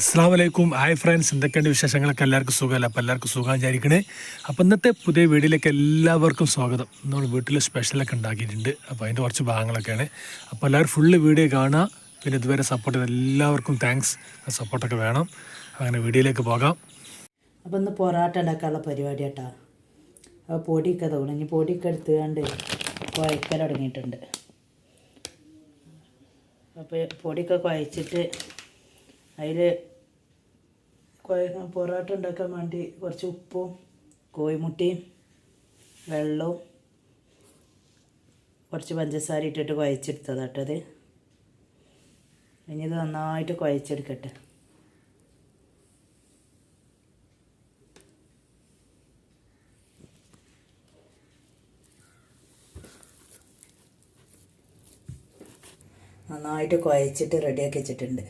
അസ്സാം വലൈക്കും hi friends എന്തൊക്കെയുണ്ട് വിശേഷങ്ങളൊക്കെ? എല്ലാവർക്കും സുഖമല്ല? അപ്പോൾ എല്ലാവർക്കും സുഖം വിചാരിക്കണേ. അപ്പോൾ ഇന്നത്തെ പുതിയ വീഡിയോയിലേക്ക് എല്ലാവർക്കും സ്വാഗതം. നമ്മൾ വീട്ടിൽ സ്പെഷ്യലൊക്കെ ഉണ്ടാക്കിയിട്ടുണ്ട്. അപ്പോൾ അതിന്റെ കുറച്ച് ഭാഗങ്ങളൊക്കെയാണ്. അപ്പോൾ എല്ലാവരും ഫുള്ള് വീഡിയോ കാണുക. പിന്നെ ഇതുവരെ സപ്പോർട്ട് ചെയ്ത എല്ലാവർക്കും താങ്ക്സ് സപ്പോർട്ടൊക്കെ വേണം. അങ്ങനെ വീഡിയോയിലേക്ക് പോകാം. അപ്പോൾ ഇന്ന് പൊറാട്ട ഉണ്ടാക്കാനുള്ള പരിപാടി കേട്ടോ അപ്പോൾ പൊടിയൊക്കെ തോന്നുന്നു പൊടിയൊക്കെ എടുത്തുകൊണ്ട് കുഴക്കൽ തുടങ്ങിയിട്ടുണ്ട്. അപ്പോൾ പൊടിയൊക്കെ കുഴച്ചിട്ട് അതിൽ പൊറോട്ട ഉണ്ടാക്കാൻ വേണ്ടി കുറച്ച് ഉപ്പും കോഴിമുട്ടയും വെള്ളവും കുറച്ച് പഞ്ചസാര ഇട്ടിട്ട് കുഴച്ചെടുത്തതാട്ടത് ഇനി ഇത് നന്നായിട്ട് കുഴച്ചെടുക്കട്ടെ. നന്നായിട്ട് കുഴച്ചിട്ട് റെഡിയാക്കി വെച്ചിട്ടുണ്ട്.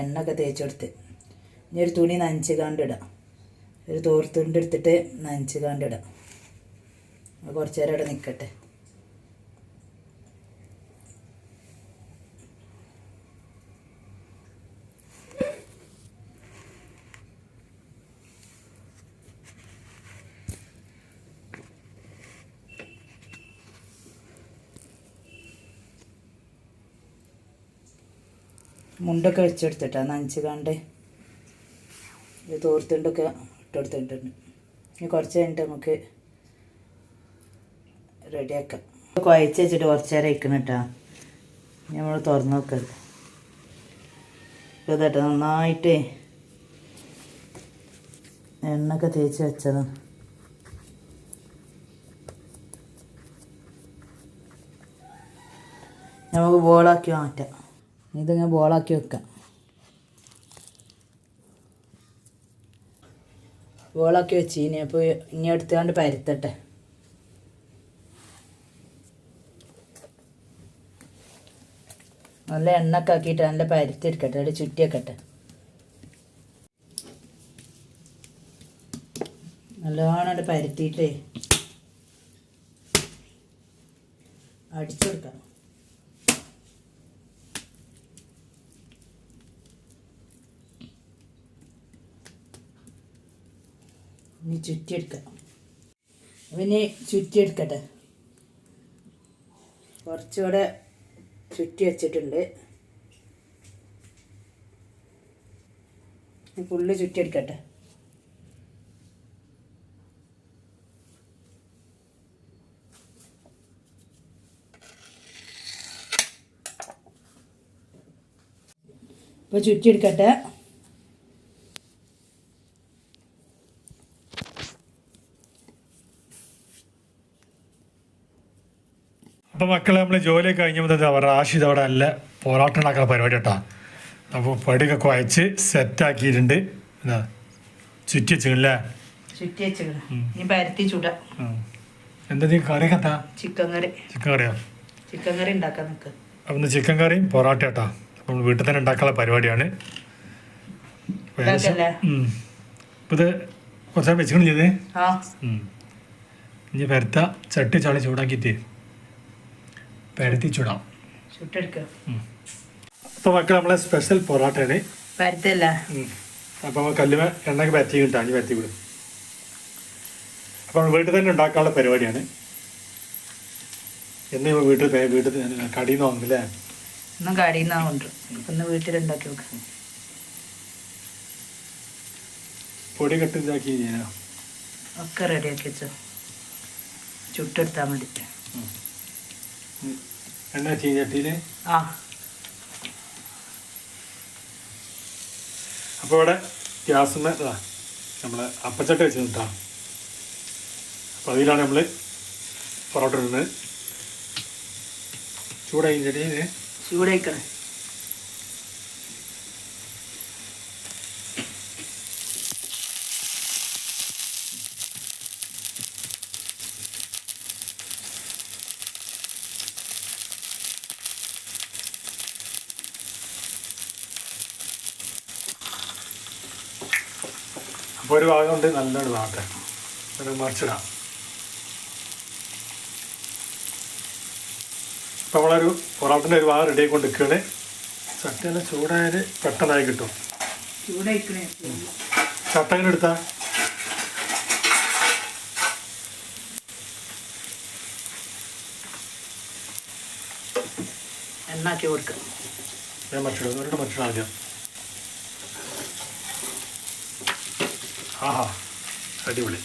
എണ്ണ ഒക്കെ തേച്ച് കൊടുത്ത്. ഇനി ഒരു തുണി നനച്ച് കണ്ടിടാം ഒരു തോർത്തുണ്ട് എടുത്തിട്ട് നനച്ച് കണ്ടിടാം കുറച്ച് നേരം അവിടെ നിൽക്കട്ടെ. മുണ്ടൊക്കെ വെച്ചെടുത്തിട്ടാ നനച്ച് കണ്ടേ തോർത്തുണ്ടൊക്കെ ഇട്ടെടുത്തിട്ടുണ്ട്. ഇനി കുറച്ച് കഴിഞ്ഞിട്ട് നമുക്ക് റെഡിയാക്കാം. കുഴച്ച് വെച്ചിട്ട് കുറച്ച് നേരം ഇരിക്കണം കേട്ടോ. നമ്മൾ തുറന്ന് നോക്കരുത്. ഇതട്ടെ നന്നായിട്ട് എണ്ണൊക്കെ തേച്ച് വെച്ചതാണ്. നമുക്ക് ബോളാക്കി മാറ്റാം. ഇതിങ്ങനെ ബോളാക്കി വെക്കാം. ബോളാക്കി വെച്ച് ഇനി അപ്പോൾ ഇനി എടുത്തുകൊണ്ട് പരുത്തട്ടെ. നല്ല എണ്ണൊക്കെ ആക്കിയിട്ട് നല്ല പരുത്തിരിക്കട്ടെ അവിടെ ചുറ്റിയൊക്കട്ടെ നല്ലോണം അത് പരുത്തിയിട്ടേ. അടിച്ചെടുക്കാം. ഇനി ചുറ്റിയെടുക്കാം. ഇനി ചുറ്റിയെടുക്കട്ടെ. കുറച്ചുകൂടെ ചുറ്റി വെച്ചിട്ടുണ്ട്. ഫുള്ള് ചുറ്റിയെടുക്കട്ടെ. ഇപ്പോൾ ചുറ്റിയെടുക്കട്ടെ. അപ്പോൾ മക്കളെ നമ്മൾ ജോലി കഴിഞ്ഞപ്പോൾ അവർ റാഷിദ് അവിടെ നല്ല പോരാട്ടം ഉണ്ടാക്കുന്ന പരിപാടി കേട്ടോ. അപ്പോൾ പടിയൊക്കെ കുഴച്ച് സെറ്റാക്കിയിട്ടുണ്ട് എന്താ? ചുറ്റി വെച്ചില്ലേ ചുറ്റി വെച്ചു ഇനി പരത്തി ചുടാം. എന്താ നീ കറി കത്താ ചിക്കൻ കറി. ചിക്കൻ കറിയോ? ചിക്കൻ കറി ഉണ്ടാക്കാൻ നിൽക്ക് അപ്പം ചിക്കൻ കറിയും പൊറോട്ട കേട്ടോ. നമ്മൾ വീട്ടിൽ തന്നെ ഉണ്ടാക്കാനുള്ള പരിപാടിയാണ്. ഇത് കുറച്ച് വെച്ചിട്ടുണ്ട് ചെയ്ത് ഇനി പരത്ത ചട്ടി ചാളി ചൂടാക്കിയിട്ട് പരത്തി ചുടാം ചുട്ടെടുക്കുക അപ്പോൾ മക്കൾ നമ്മളെ സ്പെഷ്യൽ പൊറോട്ടയാണ്. പരത്തല്ല അപ്പോൾ നമ്മൾ കല്ലുമ എണ്ണയ്ക്ക് പരത്തി കിട്ടാം അഞ്ഞ് പരത്തി വിടും. അപ്പോൾ നമ്മൾ വീട്ടിൽ തന്നെ ഉണ്ടാക്കാനുള്ള പരിപാടിയാണ്. എന്ന് വീട്ടിൽ വീട്ടിൽ കടയിൽ നിന്ന് വാങ്ങില്ലേ ഒന്നും കടയിൽ നിന്നാ കൊണ്ട് ഒന്ന് വീട്ടിലുണ്ടാക്കി വെക്കാം പൊടി കെട്ടി ഇതാക്കി ഒക്കെ ഒക്കെ റെഡിയാക്കി വെച്ചോ. ചുട്ടെടുത്താൽ മതി. എണ്ണ ചീഞ്ഞട്ടിയിൽ ആ. അപ്പോൾ ഇവിടെ ഗ്യാസിന് ഇതാ നമ്മൾ അപ്പച്ചട്ട വെച്ച് നിട്ടാ അപ്പോൾ അതിലാണ് നമ്മൾ പൊറോട്ട ഇടുന്നത്. ചൂടായി ചെടിയിൽ ചൂടേക്കണേ അപ്പോൾ ഒരു ഭാഗം കൊണ്ട് നല്ലോണം നാട്ടെ ഒരു മറിച്ചിടാം. ഇപ്പോൾ നമ്മളൊരു പൊറോട്ടന്റെ ഒരു ഭാഗം റെഡി ആയിക്കൊണ്ട് കൊണ്ട് നിൽക്കുകയാണ് ചട്ടയെല്ലാം ചൂടായാൽ പെട്ടെന്നായി കിട്ടും. ചട്ടങ്ങനെ എടുത്താ? എണ്ണാക്കി കൊടുക്കാം. ഞാൻ മറ്റിടും ഒരു മറിച്ചിടാം ആദ്യം. ആഹാ അടിപൊളി.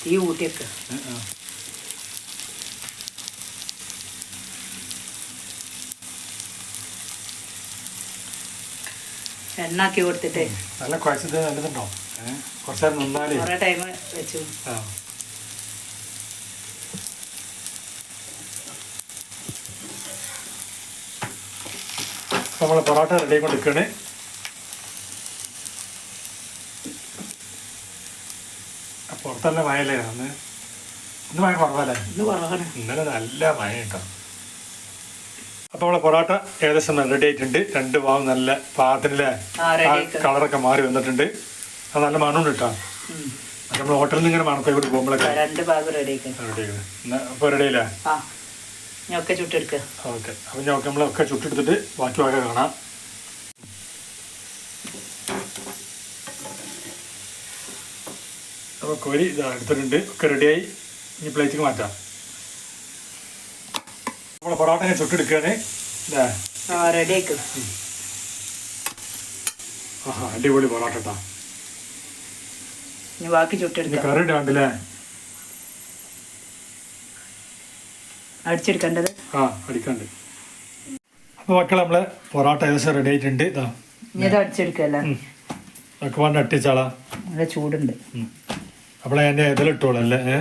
തീ കൂട്ടിയൊക്കെ. ഉം. എണ്ണാക്കി കൊടുത്തിട്ട്. നല്ല കുഴച്ചത് നല്ലതുണ്ടോ കുറച്ച് നിന്നാലേ. കുറേ ടൈം വെച്ചു. ആ. നമ്മൾ പൊറോട്ട റെഡി കൊണ്ടിരിക്കുകയാണ് പുറത്തല്ല മഴയല്ലേ? അന്ന് ഇന്ന് മഴ കുറവല്ലേ? ഇന്ന് കുറവാണ്. ഇന്നലെ നല്ല മഴ കേട്ടോ. അപ്പോൾ നമ്മളെ പൊറോട്ട ഏകദേശം റെഡി ആയിട്ടുണ്ട് രണ്ട് ഭാഗം നല്ല പാത്രത്തിലെ കളറൊക്കെ മാറി വന്നിട്ടുണ്ട്. അത് നല്ല മണമുണ്ട് കേട്ടോ. നമ്മൾ ഹോട്ടലിൽ നിന്ന് ഇങ്ങനെ മണക്കോ ഇവിടെ പോകുമ്പോഴൊക്കെ രണ്ട് ഭാഗം റെഡി റെഡി ആക്കുന്നത് അപ്പോൾ റെഡി ഞൊക്കെ ചുട്ടെടുക്കുക ഓക്കെ. നമ്മളൊക്കെ ചുട്ടെടുത്തിട്ട് ബാക്കി ഭാഗം കാണാം. അപ്പോൾ കോരി ഇതാ എടുത്തിട്ടുണ്ട്. ഒക്കെ റെഡിയായി ഇനി പ്ലേറ്റിക്ക് മാറ്റാം. നമ്മൾ പൊറോട്ട ഞാൻ ചുട്ടെടുക്കുകയാണ്. ഇതാ. റെഡി ആക്കണം ആഹാ അടിപൊളി പൊറോട്ട കേട്ടോ ഇനി ബാക്കി ചുട്ടെടുക്കാം. കറി ഇടാണ്ടല്ലേ? അടിച്ചെടുക്കേണ്ടത്? ആ അടിക്കണ്ട്. അപ്പോൾ മക്കളെ നമ്മളെ പൊറോട്ട ഏകദേശം റെഡി ആയിട്ടുണ്ട്. ഇതാ. ഇനി ഇത് അടിച്ചെടുക്കല്ല? ഒക്കെ വേണ്ട അട്ടിച്ചാളാ. നല്ല ചൂടുണ്ട്. അപ്പോൾ എന്നെ ഇതിലിട്ടോളല്ലേ ഏ.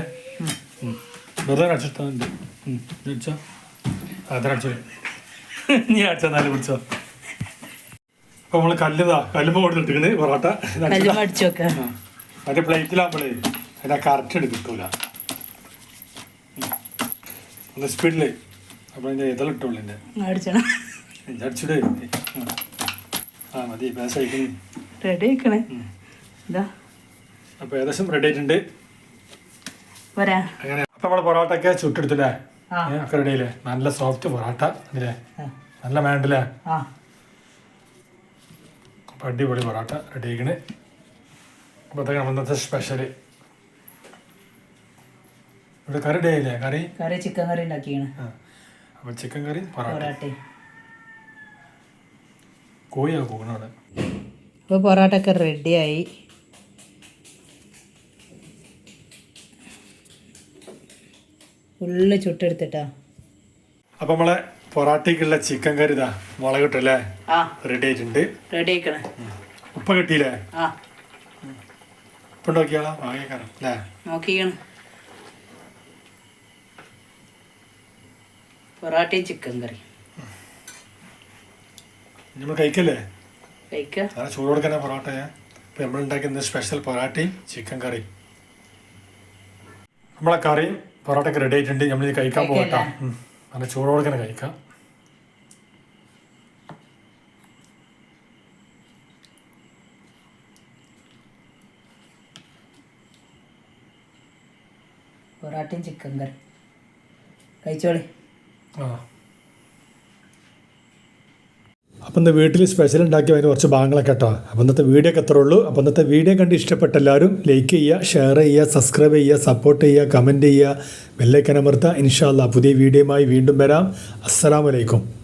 വെറുതെ അടിച്ചിട്ടുണ്ട് അടിച്ചോ? നീ അടിച്ചാ നല്ല പിടിച്ചോ. അപ്പൊ നമ്മൾ കല്ലുതാ കല്ലുമ്പോ കൊടുത്തിട്ടിക്കണ് പൊറോട്ട. മറ്റേ പ്ലേറ്റിലാകുമ്പോഴേ അതിന്റെ കറക്റ്റ് എടുത്ത് സ്പീഡിൽ. അപ്പൊ ഒന്ന് സ്പീഡിൽ അപ്പോൾ അതിന്റെ ഇതിലിട്ടോളൂ എന്റെ അടിച്ചിടേ. ആ. മതി പേസ കഴിക്കുന്നു റെഡി ആക്കണേ ഇതാ. അപ്പോൾ ഏകദേശം റെഡി ആയിട്ടുണ്ട്. അങ്ങനെ. അപ്പോൾ നമ്മൾ പൊറോട്ടയൊക്കെ ചുട്ടെടുത്തില്ലേ? ആ. ഏ, ഒക്കെ റെഡിയില്ലേ നല്ല സോഫ്റ്റ് പൊറോട്ട ഇല്ലേ നല്ല വേണ്ടല്ലേ? ആ. അപ്പോൾ അടിപൊളി പൊറോട്ട റെഡി ആയിക്കണ്. അപ്പോൾ അതൊക്കെ ഇന്നത്തെ സ്പെഷ്യൽ ഇവിടെ കറി റെഡി ആയില്ലേ? കറി? കറി ചിക്കൻ കറി ഉണ്ടാക്കിയാണ്. അപ്പോൾ ചിക്കൻ കറി പൊറോട്ട. പൊറാട്ട. കോഴിയാണ് കൂകണം അവിടെ. ഇപ്പോൾ പൊറോട്ട ഒക്കെ റെഡിയായി ഫുള്ള് ചുട്ടെടുത്തിട്ടാ. അപ്പൊ നമ്മളെ പൊറോട്ടയ്ക്കുള്ള ചിക്കൻ കറി ഇതാ മുളക് ഇട്ടല്ലേ? ആ. റെഡി ആയിട്ടുണ്ട്. റെഡി ആക്കണേ ഉപ്പ കിട്ടിയില്ലേ? ഉപ്പ് നോക്കിയാളാ. വാങ്ങിയേക്കാരം അല്ലേ? നോക്കിയാണ് പൊറാട്ടയും ചിക്കൻ കറി നമ്മൾ കഴിക്കല്ലേ? ചൂട് ഇപ്പം സ്പെഷ്യൽ പൊറാട്ടയും ചിക്കൻ കറി നമ്മളെ കറിയും പൊറോട്ടയൊക്കെ റെഡി ആയിട്ടുണ്ട്. നമ്മൾ ഇത് കഴിക്കാൻ പോകട്ടോ? നല്ല ചൂടോടെ തന്നെ കഴിക്കാം. പൊറോട്ടയും ചിക്കൻ കറി. കഴിച്ചോളി. ആ. അപ്പം ഇന്ന് വീട്ടിൽ സ്പെഷ്യൽ ഉണ്ടാക്കി അതിന് കുറച്ച് ഭാഗങ്ങളൊക്കെ കേട്ടോ. അപ്പം ഇന്നത്തെ വീഡിയോ ഒക്കെ ഉള്ളൂ. അപ്പം ഇന്നത്തെ വീഡിയോ കണ്ട് ഇഷ്ടപ്പെട്ട എല്ലാവരും ലൈക്ക് ചെയ്യുക ഷെയർ ചെയ്യുക സബ്സ്ക്രൈബ് ചെയ്യുക സപ്പോർട്ട് ചെയ്യുക കമന്റ് ചെയ്യുക. ബെല്ലൈക്കൻ ഇൻഷാല്ല പുതിയ വീഡിയോയുമായി വീണ്ടും വരാം. അസ്സലാമലൈക്കും